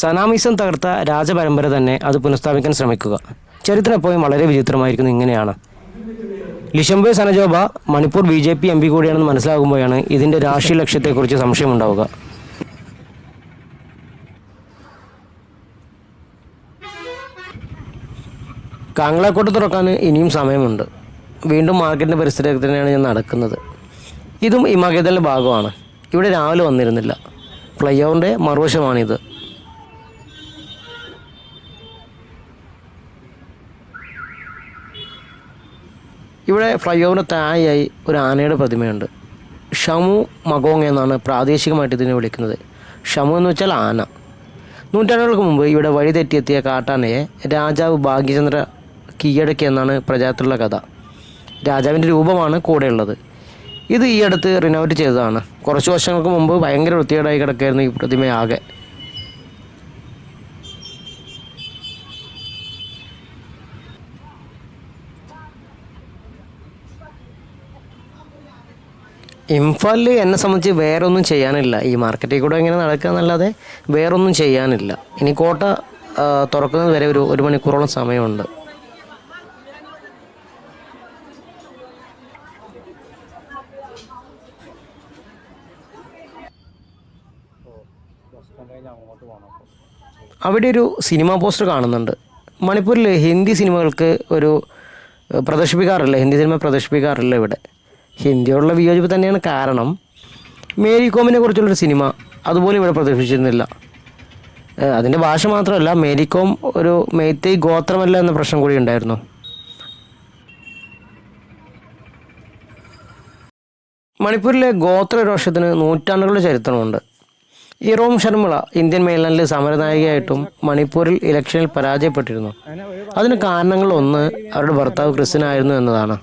സനാമിസം തകർത്ത രാജപരമ്പര തന്നെ അത് പുനഃസ്ഥാപിക്കാൻ ശ്രമിക്കുക. ചരിത്രം എപ്പോഴും വളരെ വിചിത്രമായിരിക്കുന്നത് ഇങ്ങനെയാണ്. Leishemba Sanajaoba Manipur B J P M P കൂടിയാണെന്ന് മനസ്സിലാകുമ്പോഴാണ് ഇതിന്റെ രാഷ്ട്രീയ ലക്ഷ്യത്തെക്കുറിച്ച് സംശയമുണ്ടാവുക. കാങ്ങളാക്കോട്ട് തുറക്കാൻ ഇനിയും സമയമുണ്ട്. വീണ്ടും മാർക്കറ്റിന്റെ പരിസരത്ത് തന്നെയാണ് ഞാൻ നടക്കുന്നത്. ഇതും ഈ ഭാഗമാണ്. ഇവിടെ രാവിലെ വന്നിരുന്നില്ല. ഫ്ലൈ ഓവറിന്റെ മറുവശമാണിത്. ഇവിടെ ഫ്ലൈ ഓവറിന് താഴെയായി ഒരു ആനയുടെ പ്രതിമയുണ്ട്. ഷമു മഗോങ് എന്നാണ് പ്രാദേശികമായിട്ട് ഇതിനെ വിളിക്കുന്നത്. ഷമു എന്ന് വെച്ചാൽ ആന. നൂറ്റാണ്ടുകൾക്ക് മുമ്പ് ഇവിടെ വഴി തെറ്റിയെത്തിയ കാട്ടാനയെ രാജാവ് ഭാഗ്യചന്ദ്ര കീഴടക്കി എന്നാണ് പ്രചാരത്തിലുള്ള കഥ. രാജാവിന്റെ രൂപമാണ് കൂടെയുള്ളത്. ഇത് ഈ അടുത്ത് റിനോവേറ്റ് ചെയ്തതാണ്. കുറച്ച് വർഷങ്ങൾക്ക് മുമ്പ് ഭയങ്കര വൃത്തികേടായി കിടക്കായിരുന്നു ഈ പ്രതിമയാകെ ഇംഫാലിൽ എന്നെ സംബന്ധിച്ച് വേറെ ഒന്നും ചെയ്യാനില്ല. ഈ മാർക്കറ്റിൽ കൂടെ ഇങ്ങനെ നടക്കുക എന്നല്ലാതെ വേറൊന്നും ചെയ്യാനില്ല. ഇനി കോട്ട തുറക്കുന്നത് വരെ ഒരു ഒരു മണിക്കൂറോളം സമയമുണ്ട്. അവിടെ ഒരു സിനിമ പോസ്റ്റർ കാണുന്നുണ്ട്. മണിപ്പൂരിൽ ഹിന്ദി സിനിമകൾക്ക് ഒരു പ്രദർശിപ്പിക്കാറില്ല. ഹിന്ദി സിനിമ പ്രദർശിപ്പിക്കാറില്ല ഇവിടെ. ഹിന്ദിയോടുള്ള വിയോജിപ്പ് തന്നെയാണ് കാരണം മേരി കോമിനെ കുറിച്ചുള്ളൊരു സിനിമ അതുപോലെ ഇവിടെ പ്രദർശിപ്പിച്ചിരുന്നില്ല. അതിന്റെ ഭാഷ മാത്രമല്ല മേരി കോം ഒരു മേത്തൈ ഗോത്രമല്ല എന്ന പ്രശ്നം കൂടി ഉണ്ടായിരുന്നു. മണിപ്പൂരിലെ ഗോത്രരോഷത്തിന് നൂറ്റാണ്ടുകളുടെ ചരിത്രമുണ്ട്. ഇറോം ശർമിള ഇന്ത്യൻ മേൽലാൻഡിൽ സമരനായികയായിട്ടും മണിപ്പൂരിൽ ഇലക്ഷനിൽ പരാജയപ്പെട്ടിരുന്നു. അതിന് കാരണങ്ങൾ ഒന്ന് അവരുടെ ഭർത്താവ് ക്രിസ്ത്യനായിരുന്നു എന്നതാണ്.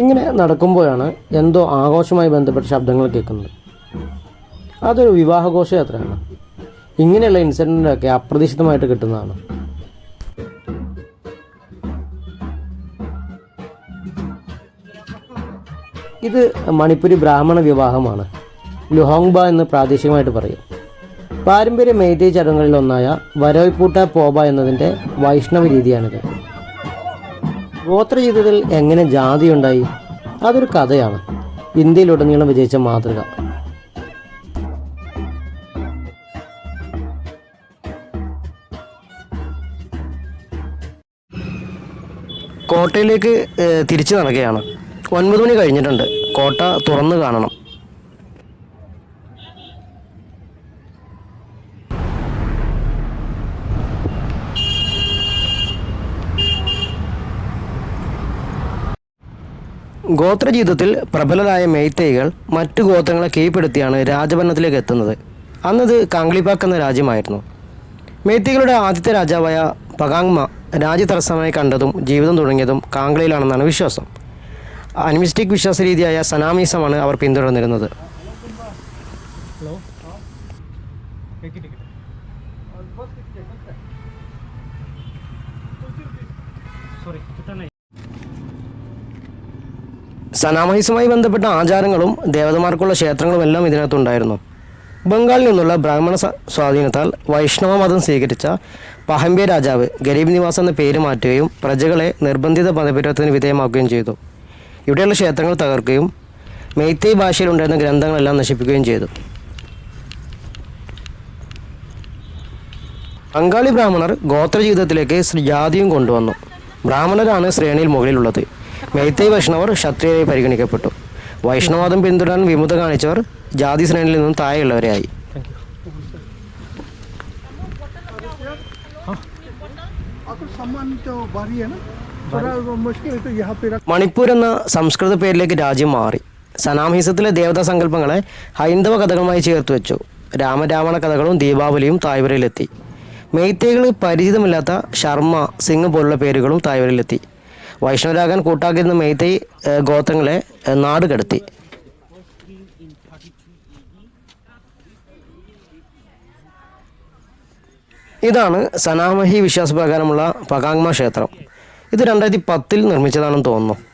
ഇങ്ങനെ നടക്കുമ്പോഴാണ് എന്തോ ആഘോഷമായി ബന്ധപ്പെട്ട ശബ്ദങ്ങൾ കേൾക്കുന്നത്. അതൊരു വിവാഹഘോഷയാത്രയാണ് ഇങ്ങനെയുള്ള ഇൻസിഡന്റൊക്കെ അപ്രതീക്ഷിതമായിട്ട് കിട്ടുന്നതാണ്. ഇത് മണിപ്പൂരി ബ്രാഹ്മണ വിവാഹമാണ്. ലുഹോങ്ബ എന്ന് പ്രാദേശികമായിട്ട് പറയും. പാരമ്പര്യ മേറ്റേ ചടങ്ങുകളിലൊന്നായ വരോയ്പൂട്ട പോബ എന്നതിന്റെ വൈഷ്ണവ രീതിയാണിത്. ഗോത്ര ജീവിതത്തിൽ എങ്ങനെ ജാതി ഉണ്ടായി അതൊരു കഥയാണ്. ഇന്ത്യയിലുടനീളം വിജയിച്ച മാതൃക. കോട്ടയിലേക്ക് തിരിച്ചു നടക്കുകയാണ്. ഒൻപത് മണി കഴിഞ്ഞിട്ടുണ്ട്. കോട്ട തുറന്നു കാണണം. ഗോത്ര ജീവിതത്തിൽ പ്രബലരായ മെയ്തൈകൾ മറ്റു ഗോത്രങ്ങളെ കീഴ്പ്പെടുത്തിയാണ് രാജഭരണത്തിലേക്ക് എത്തുന്നത്. അന്നത് കാംഗ്ലിപാക്ക് എന്ന രാജ്യമായിരുന്നു. മെയ്തൈകളുടെ ആദ്യത്തെ രാജാവായ പകാങ്മ രാജ്യതടസ്സമായി കണ്ടതും ജീവിതം തുടങ്ങിയതും കാംഗ്ലയിലാണെന്നാണ് വിശ്വാസം. അനിമിസ്റ്റിക് വിശ്വാസ രീതിയായ സനാമീസമാണ് അവർ പിന്തുടർന്നിരുന്നത്. സനാമഹിസുമായി ബന്ധപ്പെട്ട ആചാരങ്ങളും ദേവതമാർക്കുള്ള ക്ഷേത്രങ്ങളും എല്ലാം ഇതിനകത്തുണ്ടായിരുന്നു. ബംഗാളിൽ നിന്നുള്ള ബ്രാഹ്മണ സ്വാധീനത്താൽ വൈഷ്ണവ മതം സ്വീകരിച്ച പഹമ്പ്യ രാജാവ് ഗരീബ് നിവാസ് എന്ന പേര് മാറ്റുകയും പ്രജകളെ നിർബന്ധിത മതപരിവർത്തനത്തിന് വിധേയമാക്കുകയും ചെയ്തു. ഇവിടെയുള്ള ക്ഷേത്രങ്ങൾ തകർക്കുകയും മെയ്ത്തൈ ഭാഷയിലുണ്ടായിരുന്ന ഗ്രന്ഥങ്ങളെല്ലാം നശിപ്പിക്കുകയും ചെയ്തു. ബംഗാളി ബ്രാഹ്മണർ ഗോത്ര ജീവിതത്തിലേക്ക് ജാതിയും കൊണ്ടുവന്നു. ബ്രാഹ്മണരാണ് ശ്രേണിയിൽ മുകളിലുള്ളത്. മേത്തൈ വൈഷ്ണവർ ക്ഷത്രിയായി പരിഗണിക്കപ്പെട്ടു. വൈഷ്ണവാദം പിന്തുടരാൻ വിമുത കാണിച്ചവർ ജാതി ശ്രേണിയിൽ നിന്നും താഴെയുള്ളവരെയായി മണിപ്പൂർ എന്ന സംസ്കൃത പേരിലേക്ക് രാജ്യം മാറി. സനാംഹിസത്തിലെ ദേവതാ സങ്കല്പങ്ങളെ ഹൈന്ദവ കഥകളുമായി ചേർത്ത് വെച്ചു. രാമരാവണ കഥകളും ദീപാവലിയും തായ്വരയിലെത്തി. മെയ്ത്തേകൾ പരിചിതമില്ലാത്ത ശർമ്മ സിംഗ് പോലുള്ള പേരുകളും തായ്വരയിലെത്തി. വൈഷ്ണവരാകാൻ കൂട്ടാക്കിയിരുന്ന മെയ്തൈ ഗോത്രങ്ങളെ നാട് കടത്തി. ഇതാണ് സനാമഹി വിശ്വാസപ്രകാരമുള്ള പകാങ്മ ക്ഷേത്രം. ഇത് രണ്ടായിരത്തി പത്തിൽ നിർമ്മിച്ചതാണെന്ന് തോന്നുന്നു.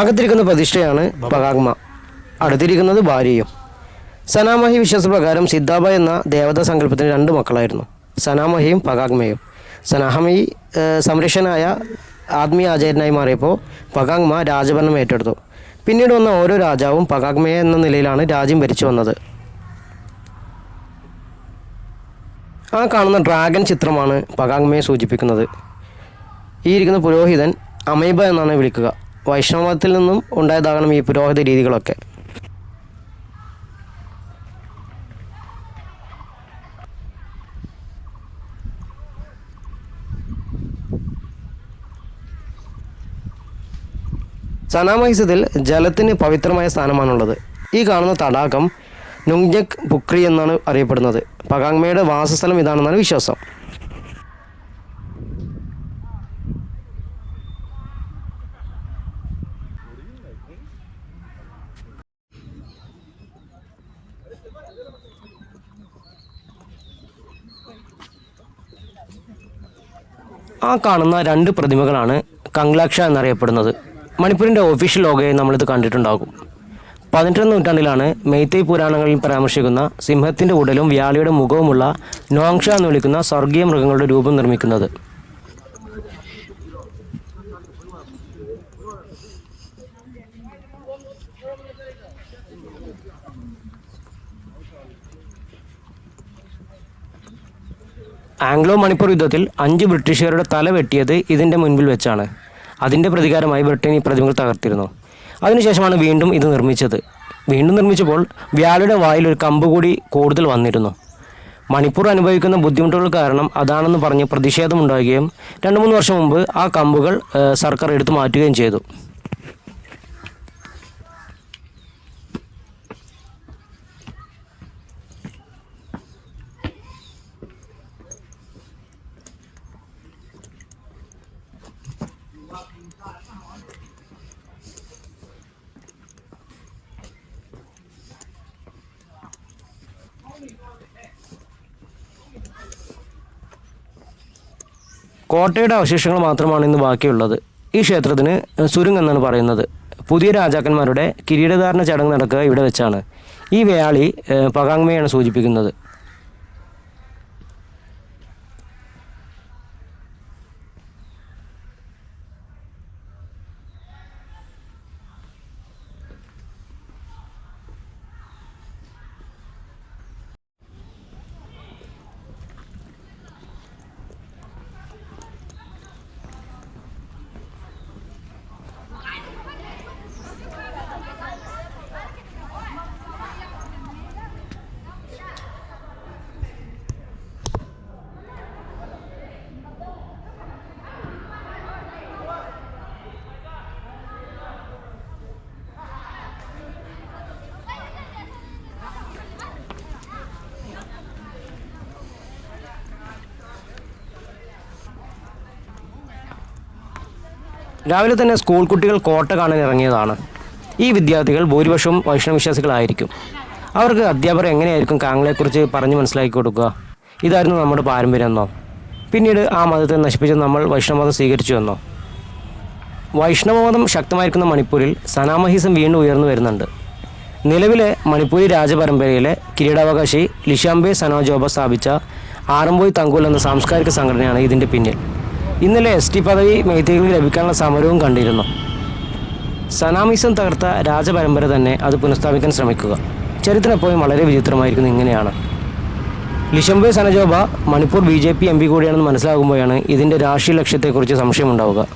അകത്തിരിക്കുന്ന പ്രതിഷ്ഠയാണ് പകാഗ്മ. അടുത്തിരിക്കുന്നത് ഭാര്യയും. സനാമഹി വിശ്വാസപ്രകാരം സിദ്ധാബ എന്ന ദേവതാ സങ്കല്പത്തിന് രണ്ട് മക്കളായിരുന്നു. സനാമഹിയും പകാഗ്മയും. സനാഹമി സംരക്ഷനായ ആത്മീയ ആചാര്യനായി മാറിയപ്പോൾ പകാഗ്മ രാജഭരണം ഏറ്റെടുത്തു. പിന്നീട് വന്ന ഓരോ രാജാവും പകാഗ്മയ എന്ന നിലയിലാണ് രാജ്യം ഭരിച്ചു വന്നത്. ആ കാണുന്ന ഡ്രാഗൺ ചിത്രമാണ് പകാഗ്മയെ സൂചിപ്പിക്കുന്നത്. ഈ ഇരിക്കുന്ന പുരോഹിതൻ അമൈബ എന്നാണ് വിളിക്കുക. വൈഷ്ണവത്തിൽ നിന്നും ഉണ്ടായതാകണം ഈ പുരോഹിത രീതികളൊക്കെ. സനാമഹിസത്തിൽ ജലത്തിന് പവിത്രമായ സ്ഥാനമാണുള്ളത്. ഈ കാണുന്ന തടാകം നുങ്ജക് പുക്രി എന്നാണ് അറിയപ്പെടുന്നത്. പകാങ്മയുടെ വാസസ്ഥലം ഇതാണെന്നാണ് വിശ്വാസം. ആ കാണുന്ന രണ്ട് പ്രതിമകളാണ് കംഗ്ലാക്ഷ എന്നറിയപ്പെടുന്നത്. മണിപ്പൂരിന്റെ ഓഫീഷ്യൽ ലോഗോയെ നമ്മളിത് കണ്ടിട്ടുണ്ടാകും. പതിനെട്ടാം നൂറ്റാണ്ടിലാണ് മെയ്തൈ പുരാണങ്ങളിൽ പരാമർശിക്കുന്ന സിംഹത്തിന്റെ ഉടലും വ്യാളിയുടെ മുഖവുമുള്ള നോങ്ഷ എന്ന് വിളിക്കുന്ന സ്വർഗീയ മൃഗങ്ങളുടെ രൂപം നിർമ്മിക്കുന്നത്. ആംഗ്ലോ മണിപ്പൂർ യുദ്ധത്തിൽ അഞ്ച് ബ്രിട്ടീഷുകാരുടെ തല വെട്ടിയത് ഇതിന്റെ മുൻപിൽ വെച്ചാണ്. അതിന്റെ പ്രതികാരമായി ബ്രിട്ടൻ ഈ പ്രതിമകൾ തകർത്തിരുന്നു. അതിനുശേഷമാണ് വീണ്ടും ഇത് നിർമ്മിച്ചത്. വീണ്ടും നിർമ്മിച്ചപ്പോൾ വ്യാളിയുടെ വായിൽ ഒരു കമ്പ് കൂടി കൂടുതൽ വന്നിരുന്നു. മണിപ്പൂർ അനുഭവിക്കുന്ന ബുദ്ധിമുട്ടുകൾ കാരണം അതാണെന്ന് പറഞ്ഞ് പ്രതിഷേധമുണ്ടാകുകയും രണ്ട് മൂന്ന് വർഷം മുമ്പ് ആ കമ്പുകൾ സർക്കാർ എടുത്തു മാറ്റുകയും ചെയ്തു. കോട്ടയുടെ അവശേഷങ്ങൾ മാത്രമാണ് ഇന്ന് ബാക്കിയുള്ളത്. ഈ ക്ഷേത്രത്തിന് സുരുങ് എന്നാണ് പറയുന്നത്. പുതിയ രാജാക്കന്മാരുടെ കിരീടധാരണ ചടങ്ങ് നടക്കുക ഇവിടെ വെച്ചാണ്. ഈ ഏഹ്, പകാങ്മയാണ് സൂചിപ്പിക്കുന്നത്. രാവിലെ തന്നെ സ്കൂൾ കുട്ടികൾ കോട്ട കാണാൻ ഇറങ്ങിയതാണ്. ഈ വിദ്യാർത്ഥികൾ ഭൂരിപക്ഷവും വൈഷ്ണവ വിശ്വാസികളായിരിക്കും. അവർക്ക് അധ്യാപകർ എങ്ങനെയായിരിക്കും കാങ്ങളെക്കുറിച്ച് പറഞ്ഞു മനസ്സിലാക്കി കൊടുക്കുക? ഇതായിരുന്നു നമ്മുടെ പാരമ്പര്യം എന്നോ പിന്നീട് ആ മതത്തെ നശിപ്പിച്ച് നമ്മൾ വൈഷ്ണവമതം സ്വീകരിച്ചു എന്നോ വൈഷ്ണവമതം ശക്തമായിരിക്കുന്ന മണിപ്പൂരിൽ സനാമഹിസം വീണ്ടും ഉയർന്നു വരുന്നുണ്ട്. നിലവിലെ മണിപ്പൂരി രാജപരമ്പരയിലെ കിരീടാവകാശി ലിഷാംബെ സനോജോബ സ്ഥാപിച്ച ആറംബോയ് തങ്കൂൽ എന്ന സാംസ്കാരിക സംഘടനയാണ് ഇതിന്റെ പിന്നിൽ. ഇന്നലെ എസ് ടി പദവി മെയ്തേകൾക്ക് ലഭിക്കാനുള്ള സമരവും കണ്ടിരുന്നു. സനാമിസം തകർത്ത രാജപരമ്പര തന്നെ അത് പുനഃസ്ഥാപിക്കാൻ ശ്രമിക്കുക. ചരിത്രം എപ്പോഴും വളരെ വിചിത്രമായിരിക്കുന്നു ഇങ്ങനെയാണ്. Leishemba Sanajaoba Manipur B J P M P കൂടിയാണെന്ന് മനസ്സിലാകുമ്പോഴാണ് ഇതിന്റെ രാഷ്ട്രീയ ലക്ഷ്യത്തെക്കുറിച്ച് സംശയമുണ്ടാവുക.